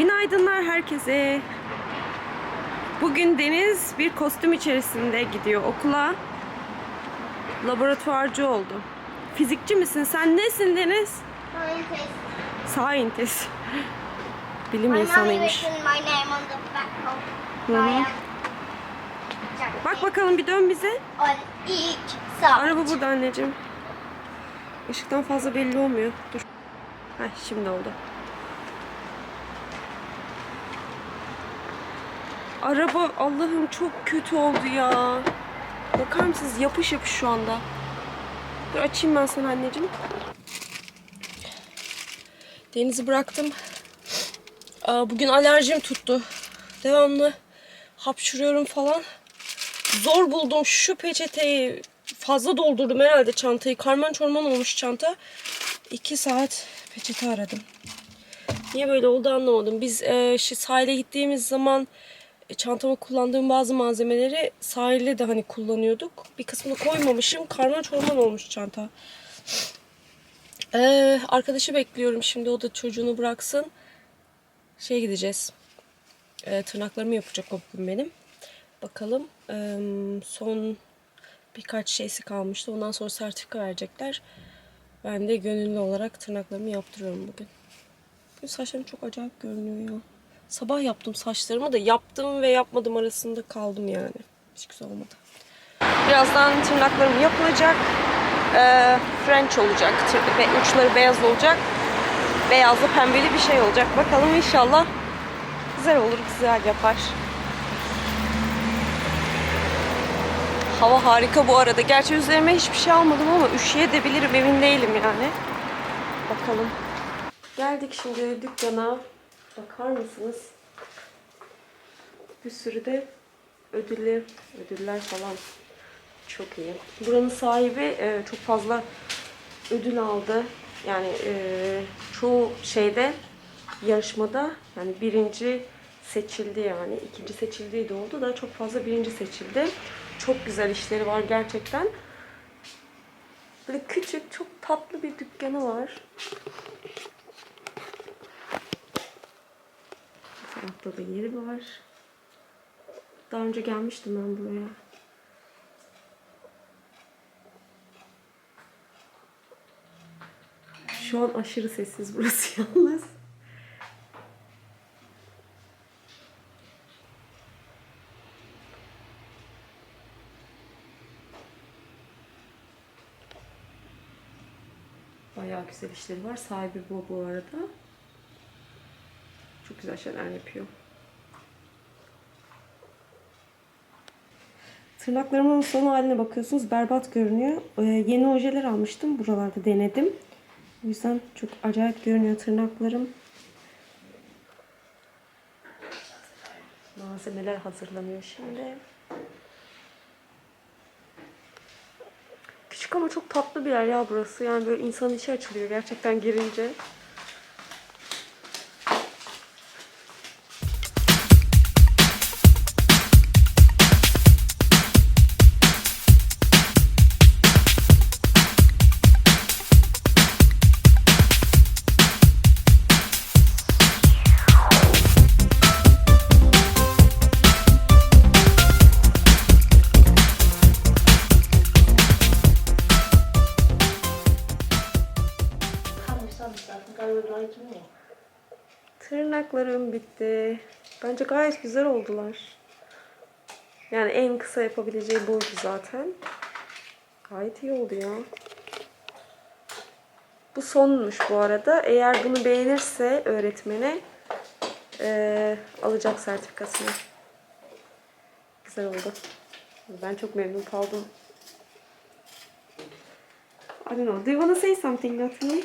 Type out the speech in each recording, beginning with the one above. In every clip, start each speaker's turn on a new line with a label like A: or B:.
A: Günaydınlar herkese. Bugün Deniz bir kostüm içerisinde gidiyor okula. Laboratuvarcı oldu. Fizikçi misin? Sen nesin Deniz?
B: Scientist.
A: Scientist. Bilim insanıymış. Hı
B: um.
A: Bak bakalım bir dön bize. Araba burada anneciğim. Işıktan fazla belli olmuyor. Dur. Heh, şimdi oldu. Araba Allah'ım çok kötü oldu ya. Bakar mısınız? Yapış yapış şu anda. Dur açayım ben sana anneciğim. Deniz'i bıraktım. Aa, Bugün alerjim tuttu. Devamlı hapşuruyorum falan. Zor buldum şu peçeteyi. Fazla doldurdum herhalde çantayı. Karman çorman olmuş çanta. İki saat peçete aradım. Niye böyle oldu anlamadım. Biz e, sahile gittiğimiz zaman çantama kullandığım bazı malzemeleri sahilde de hani kullanıyorduk. Bir kısmını koymamışım. Karman çorman olmuş çanta. Ee, arkadaşı bekliyorum şimdi. O da çocuğunu bıraksın. Şeye gideceğiz. Ee, tırnaklarımı yapacak o bugün benim. Bakalım. Ee, son birkaç şeysi kalmıştı. Ondan sonra sertifika verecekler. Ben de gönüllü olarak tırnaklarımı yaptırıyorum bugün. Bugün saçlarım çok acayip görünüyor ya. Sabah yaptım saçlarımı da yaptım ve yapmadım arasında kaldım yani. Hiç güzel olmadı. Birazdan tırnaklarım yapılacak. Ee, French olacak. Tır- uçları beyaz olacak. Beyazlı pembeli bir şey olacak. Bakalım inşallah güzel olur, güzel yapar. Hava harika bu arada. Gerçi üzerime hiçbir şey almadım ama üşüyebilirim emin değilim yani. Bakalım. Geldik şimdi dükkana. Bakar mısınız? Bir sürü de ödüllü, ödüller falan. Çok iyi. Buranın sahibi e, çok fazla ödül aldı. Yani e, çoğu şeyde yarışmada yani birinci seçildi yani. ikinci seçildiği de oldu da çok fazla birinci seçildi. Çok güzel işleri var gerçekten. Böyle küçük, çok tatlı bir dükkanı var. Tarafta da yeri var. Daha önce gelmiştim ben buraya. Şu an aşırı sessiz burası yalnız. Bayağı güzel işleri var. Sahibi bu bu arada. Çok güzel şeyler yapıyor. Tırnaklarımın son haline bakıyorsunuz. Berbat görünüyor. Ee, yeni ojeler almıştım. Buralarda denedim. O yüzden çok acayip görünüyor tırnaklarım. Malzemeler hazırlanıyor şimdi. Küçük ama çok tatlı bir yer ya burası. Yani böyle insanın içi açılıyor gerçekten girince. Tırnaklarım bitti. Bence gayet güzel oldular. Yani en kısa yapabileceği buydu zaten. Gayet iyi oldu ya. Bu sonmuş bu arada. Eğer bunu beğenirse öğretmene eee, alacak sertifikasını. Güzel oldu. Ben çok memnun kaldım. I don't know. Do you want to say something, Natalie?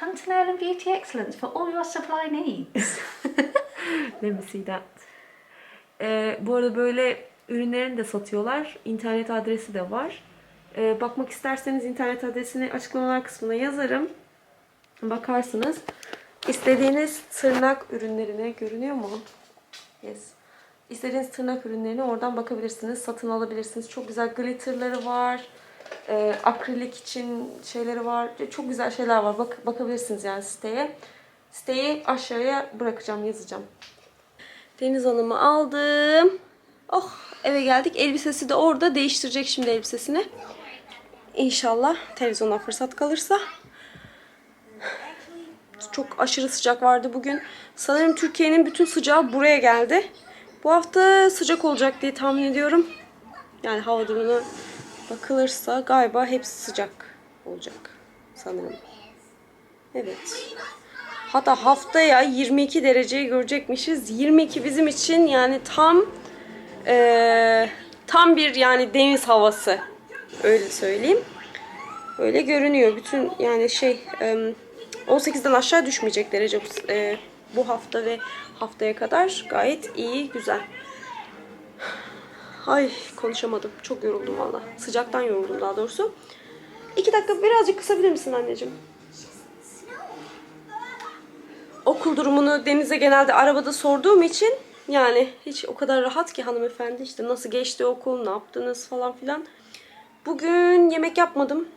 C: Come to Nail and Beauty Excellence for all your supply needs.
A: Let me see that. Ee, bu arada böyle ürünlerini de satıyorlar. İnternet adresi de var. Ee, bakmak isterseniz internet adresini açıklamalar kısmına yazarım. Bakarsınız. İstediğiniz tırnak ürünlerine görünüyor mu? Yes. İstediğiniz tırnak ürünlerine oradan bakabilirsiniz. Satın alabilirsiniz. Çok güzel glitterları var. Ee, akrilik için şeyleri var. Çok güzel şeyler var. Bak, bakabilirsiniz yani siteye. Siteyi aşağıya bırakacağım, yazacağım. Deniz Hanım'ı aldım. Oh eve geldik. Elbisesi de orada. Değiştirecek şimdi elbisesini. İnşallah televizyona fırsat kalırsa. Çok aşırı sıcak vardı bugün. Sanırım Türkiye'nin bütün sıcağı buraya geldi. Bu hafta sıcak olacak diye tahmin ediyorum. Yani hava durumuna bakılırsa galiba hepsi sıcak olacak sanırım. Evet. Hatta haftaya 22 dereceyi görecekmişiz. 22 bizim için yani tam eee, tam bir yani deniz havası. Öyle söyleyeyim. Öyle görünüyor. Bütün yani şey em, 18'den aşağı düşmeyecek derece bu, e, bu hafta ve haftaya kadar gayet iyi, güzel. Ay konuşamadım. Çok yoruldum valla. Sıcaktan yoruldum daha doğrusu. İki dakika birazcık kısabilir misin anneciğim? Okul durumunu Deniz'e genelde arabada sorduğum için yani hiç o kadar rahat ki hanımefendi işte nasıl geçti okul, ne yaptınız falan filan. Bugün yemek yapmadım.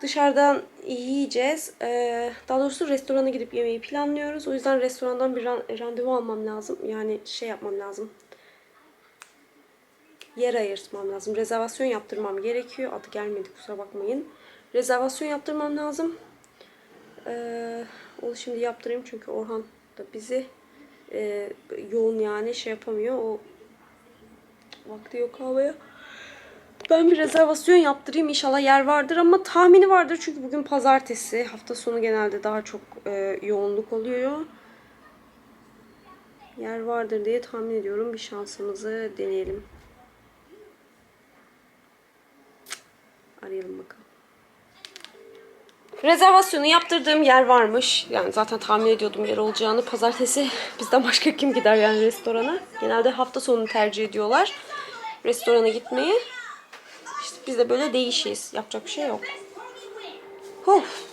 A: Dışarıdan yiyeceğiz. Ee, daha doğrusu restorana gidip yemeği planlıyoruz. O yüzden restorandan bir ran- randevu almam lazım. Yani şey yapmam lazım. Yer ayırtmam lazım. Rezervasyon yaptırmam gerekiyor. Adı gelmedi kusura bakmayın. Rezervasyon yaptırmam lazım. Ee, onu şimdi yaptırayım çünkü Orhan da bizi e, yoğun yani şey yapamıyor. O vakti yok havaya. Ben bir rezervasyon yaptırayım. İnşallah yer vardır ama tahmini vardır. Çünkü bugün pazartesi. Hafta sonu genelde daha çok e, yoğunluk oluyor. Yer vardır diye tahmin ediyorum. Bir şansımızı deneyelim. Arayalım bakalım. Rezervasyonu yaptırdığım yer varmış. Yani zaten tahmin ediyordum yer olacağını. Pazartesi bizden başka kim gider yani restorana? Genelde hafta sonu tercih ediyorlar. Restorana gitmeyi. İşte biz de böyle değişiyiz. Yapacak bir şey yok. Of.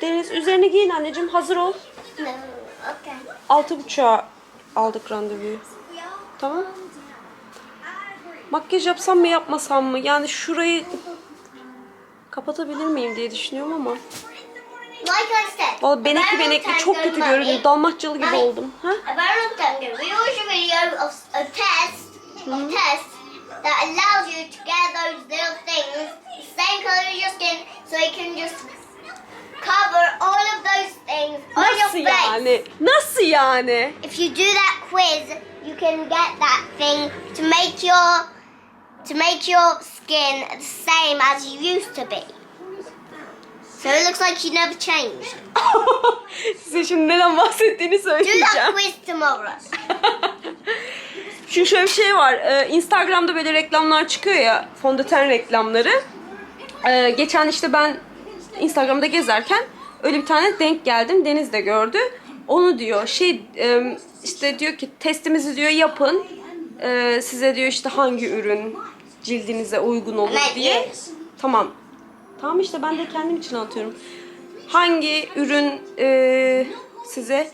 A: Deniz üzerine giyin anneciğim. Hazır ol. Altı buçuğa aldık randevuyu. Tamam. Makyaj yapsam mı yapmasam mı? Yani şurayı kapatabilir miyim diye düşünüyorum ama. Vallahi benekli benekli çok kötü görünüyor. Dalmatçalı gibi oldum. Ha?
B: Test that allows you to get those little things, the same color as your skin, so you can just cover all of those things on your
A: Nasıl
B: face.
A: yani? Nasıl yani?
B: If you do that quiz, you can get that thing to make your to make your skin the same as you used to be. So it looks like you never changed.
A: Size şimdi neden bahsettiğini
B: Do
A: söyleyeceğim.
B: that quiz tomorrow.
A: Çünkü şöyle bir şey var. Ee, Instagram'da böyle reklamlar çıkıyor ya. Fondöten reklamları. Ee, geçen işte ben Instagram'da gezerken öyle bir tane denk geldim. Deniz de gördü. Onu diyor şey e, işte diyor ki testimizi diyor yapın. Ee, size diyor işte hangi ürün cildinize uygun olur diye. Tamam. Tamam işte ben de kendim için anlatıyorum. Hangi ürün e, size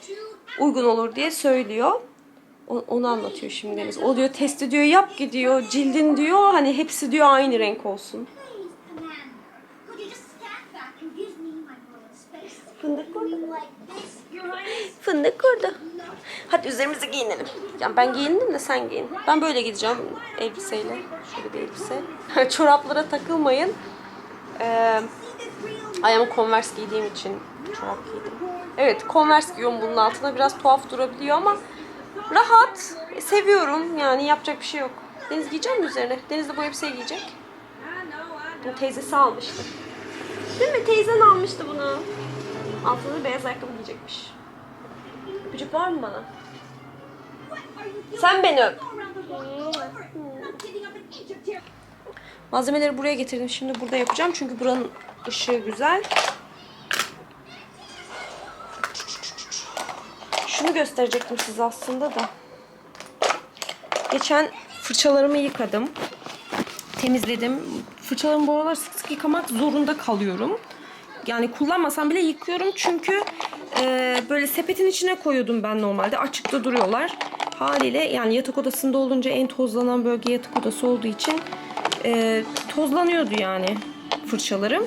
A: uygun olur diye söylüyor. Onu anlatıyor şimdi Deniz. O diyor testi diyor yap ki diyor cildin diyor hani hepsi diyor aynı renk olsun. Fındık kurdu. Fındık kurdu. Hadi üzerimizi giyinelim. Yani ben giyindim de sen giyin. Ben böyle gideceğim elbiseyle. Şöyle bir elbise. Çoraplara takılmayın. Ee, ayağımı Converse giydiğim için çorap giydim. Evet Converse giyiyorum bunun altına. Biraz tuhaf durabiliyor ama rahat. E, seviyorum yani yapacak bir şey yok. Deniz giyecek mi üzerine? Deniz de bu elbiseyi giyecek. Bu teyzesi almıştı. Değil mi? Teyzen almıştı bunu. Altına beyaz ayakkabı giyecekmiş. Öpücük var mı bana? Sen beni öp. Malzemeleri buraya getirdim. Şimdi burada yapacağım. Çünkü buranın ışığı güzel. Şunu gösterecektim size aslında da. Geçen fırçalarımı yıkadım. Temizledim. Fırçalarımı bu aralar sık sık yıkamak zorunda kalıyorum. Yani kullanmasam bile yıkıyorum çünkü e, böyle sepetin içine koyuyordum ben normalde. Açıkta duruyorlar. Haliyle yani yatak odasında olunca en tozlanan bölge yatak odası olduğu için e, tozlanıyordu yani fırçalarım.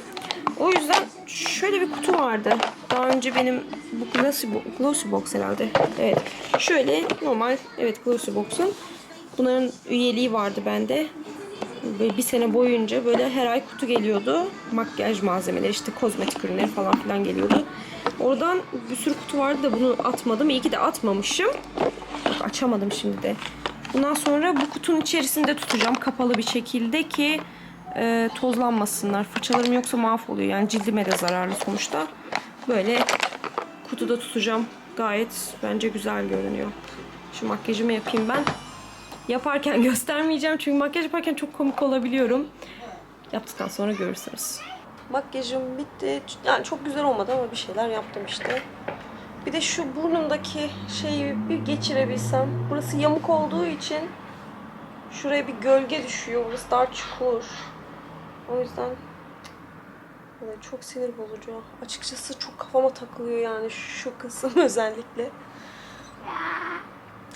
A: O yüzden şöyle bir kutu vardı. Daha önce benim bu Glossy, Bo- Glossy Box herhalde. Evet. Şöyle normal evet Glossy Box'un. Bunların üyeliği vardı bende. Böyle bir sene boyunca böyle her ay kutu geliyordu. Makyaj malzemeleri işte kozmetik ürünleri falan filan geliyordu. Oradan bir sürü kutu vardı da bunu atmadım. İyi ki de atmamışım. Bak açamadım şimdi de. Bundan sonra bu kutunun içerisinde tutacağım kapalı bir şekilde ki e, tozlanmasınlar. Fırçalarım yoksa mahvoluyor. Yani cildime de zararlı sonuçta. Böyle kutuda tutacağım. Gayet bence güzel görünüyor. Şu makyajımı yapayım ben. Yaparken göstermeyeceğim çünkü makyaj yaparken çok komik olabiliyorum. Yaptıktan sonra görürsünüz. Makyajım bitti. Yani çok güzel olmadı ama bir şeyler yaptım işte. Bir de şu burnumdaki şeyi bir geçirebilsem. Burası yamuk olduğu için şuraya bir gölge düşüyor. Burası daha çukur. O yüzden çok sinir bozucu. Açıkçası çok kafama takılıyor yani şu kısım özellikle.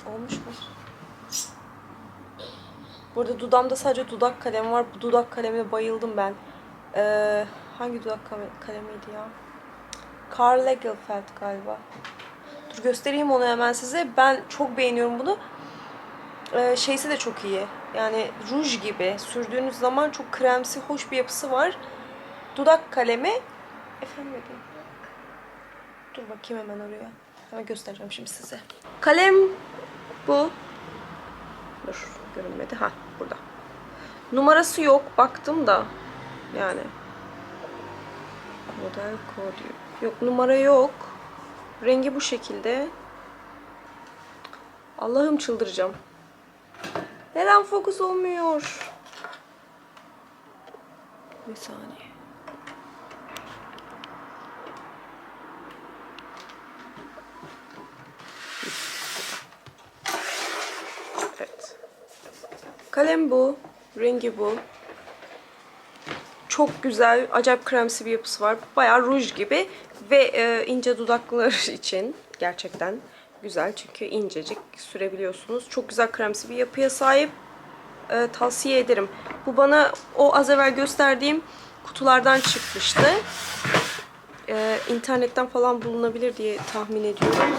A: Olmuş mu? Burada dudamda sadece dudak kalemi var. Bu dudak kalemine bayıldım ben. Ee, hangi dudak kale- kalemiydi ya? Karl Lagerfeld galiba. Dur göstereyim onu hemen size. Ben çok beğeniyorum bunu. Ee, şeysi de çok iyi. Yani ruj gibi sürdüğünüz zaman çok kremsi, hoş bir yapısı var. Dudak kalemi. Efendim. Dur bakayım hemen oraya. Hemen göstereceğim şimdi size. Kalem bu. Dur görünmedi. Ha burada. Numarası yok. Baktım da. Yani. Model kod yok. Yok numara yok. Rengi bu şekilde. Allah'ım çıldıracağım. Neden fokus olmuyor? Bir saniye. Evet. Kalem bu. Rengi bu. Çok güzel, acayip kremsi bir yapısı var. Bayağı ruj gibi ve e, ince dudaklar için gerçekten güzel. Çünkü incecik sürebiliyorsunuz. Çok güzel kremsi bir yapıya sahip. E, tavsiye ederim. Bu bana o az evvel gösterdiğim kutulardan çıkmıştı. E, internetten falan bulunabilir diye tahmin ediyorum.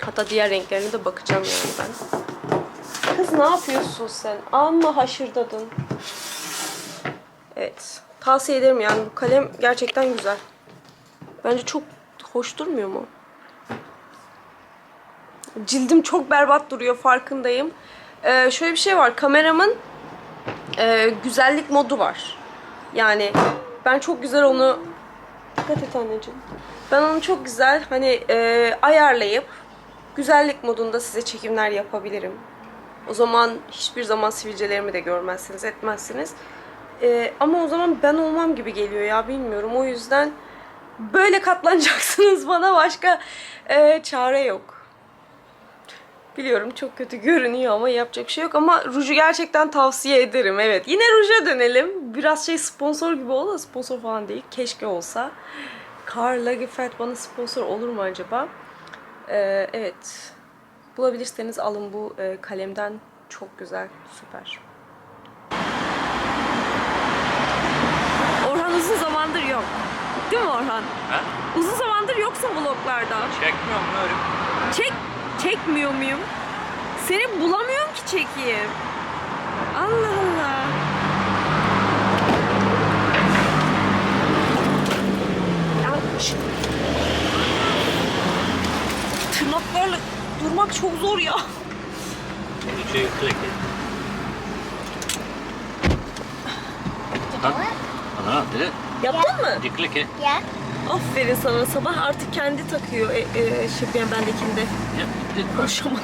A: Hatta diğer renklerine de bakacağım yani ben. Kız ne yapıyorsun sen? Amma haşırdadın. Evet. Tavsiye ederim yani bu kalem gerçekten güzel. Bence çok hoş durmuyor mu? Cildim çok berbat duruyor farkındayım. Ee, şöyle bir şey var. Kameramın e, güzellik modu var. Yani ben çok güzel onu dikkat et anneciğim. Ben onu çok güzel hani e, ayarlayıp güzellik modunda size çekimler yapabilirim. O zaman hiçbir zaman sivilcelerimi de görmezsiniz, etmezsiniz. Ee, ama o zaman ben olmam gibi geliyor ya bilmiyorum. O yüzden böyle katlanacaksınız bana başka e, çare yok. Biliyorum çok kötü görünüyor ama yapacak şey yok. Ama ruju gerçekten tavsiye ederim. Evet yine ruja dönelim. Biraz şey sponsor gibi oldu da sponsor falan değil. Keşke olsa. Karl Lagerfeld bana sponsor olur mu acaba? Ee, evet. Bulabilirseniz alın bu e, kalemden. Çok güzel. Süper. Orhan uzun zamandır yok. Değil mi Orhan?
D: Ha?
A: Uzun zamandır yoksun vloglarda.
D: Çekmiyorum öyle.
A: Çek, çekmiyor muyum? Seni bulamıyorum ki çekeyim. Allah Allah. Yanlış. Tırnaklarla Durmak çok zor ya.
D: Üçe yüksek. Ana, dedi.
A: Yaptın mı?
D: Diklik et.
B: Yeah.
A: Aferin sana sabah artık kendi takıyor e, e, şey, ben bendekinde.
D: Yap.
A: Konuşamadım.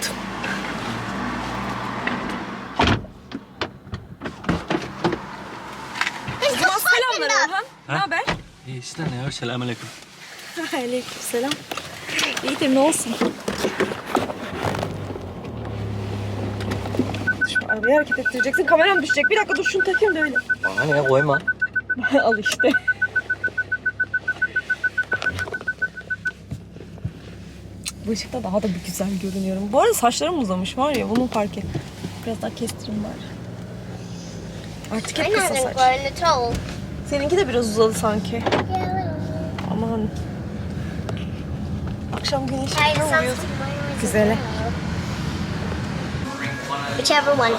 A: It's selamlar enough. Orhan. Ne haber?
D: İyi, işte ne ya? Selamünaleyküm.
A: Aleyküm selam. İyidir ne olsun? Arabayı hareket ettireceksin. Kameram düşecek. Bir dakika dur şunu takayım da öyle.
D: Bana ne koyma.
A: Al işte. Bu ışıkta daha da bir güzel görünüyorum. Bu arada saçlarım uzamış var ya bunu fark et. Biraz daha kestireyim bari. Artık hep kısa saç. Seninki de biraz uzadı sanki. Aman. Akşam güneşi
B: something
A: Güzele.
B: Whichever one.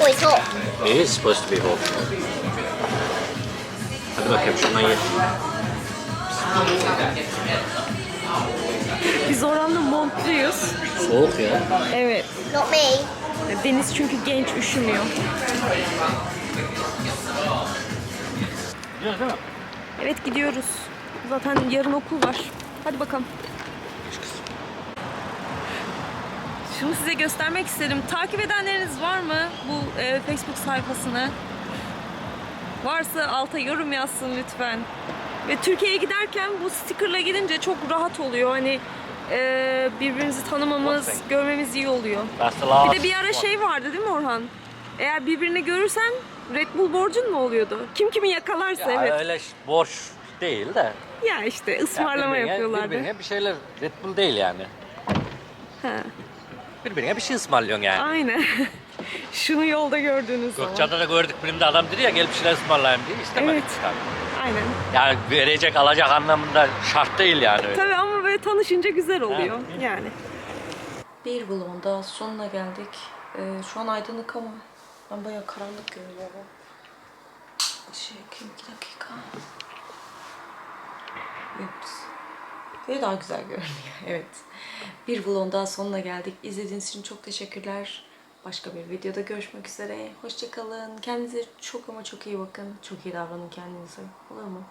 B: Oh, it's hot.
D: It is supposed to be hot. Hadi bakayım şundan ye.
A: Biz Orhan'la montluyuz.
D: Soğuk ya.
A: Evet.
B: Not me.
A: Deniz çünkü genç üşümüyor.
D: Gidiyoruz değil mi?
A: Evet gidiyoruz. Zaten yarın okul var. Hadi bakalım. Şunu size göstermek isterim. Takip edenleriniz var mı bu e, Facebook sayfasını? Varsa alta yorum yazsın lütfen. Ve Türkiye'ye giderken bu stickerla gidince çok rahat oluyor. Hani e, birbirimizi tanımamız, görmemiz iyi oluyor. Bir de bir ara şey vardı değil mi Orhan? Eğer birbirini görürsen Red Bull borcun mu oluyordu? Kim kimi yakalarsa
D: Ya
A: evet.
D: öyle borç değil de.
A: Ya işte
D: Ya
A: ısmarlama
D: birbirine-
A: yapıyorlardı.
D: Birbirine bir şeyler Red Bull değil yani.
A: Ha,
D: Birbirine bir şey ısmarlıyorsun yani.
A: aynen. Şunu yolda gördüğünüz zaman.
D: Gökçeada'da gördük birinde adam dedi ya gel bir şeyler ısmarlayayım diye istemedik.
A: Evet.
D: tabii.
A: Aynen.
D: Yani verecek alacak anlamında şart değil yani öyle.
A: Tabii ama böyle tanışınca güzel oluyor
D: Ha.
A: yani. Bir vlogun daha sonuna geldik. Ee, şu an aydınlık ama ben bayağı karanlık görüyorum. Şey, iki dakika. Ups. Böyle daha güzel görünüyor. Evet. Bir vlogun daha sonuna geldik. İzlediğiniz için çok teşekkürler. Başka bir videoda görüşmek üzere. Hoşçakalın. Kendinize çok ama çok iyi bakın. Çok iyi davranın kendinize. Olur mu?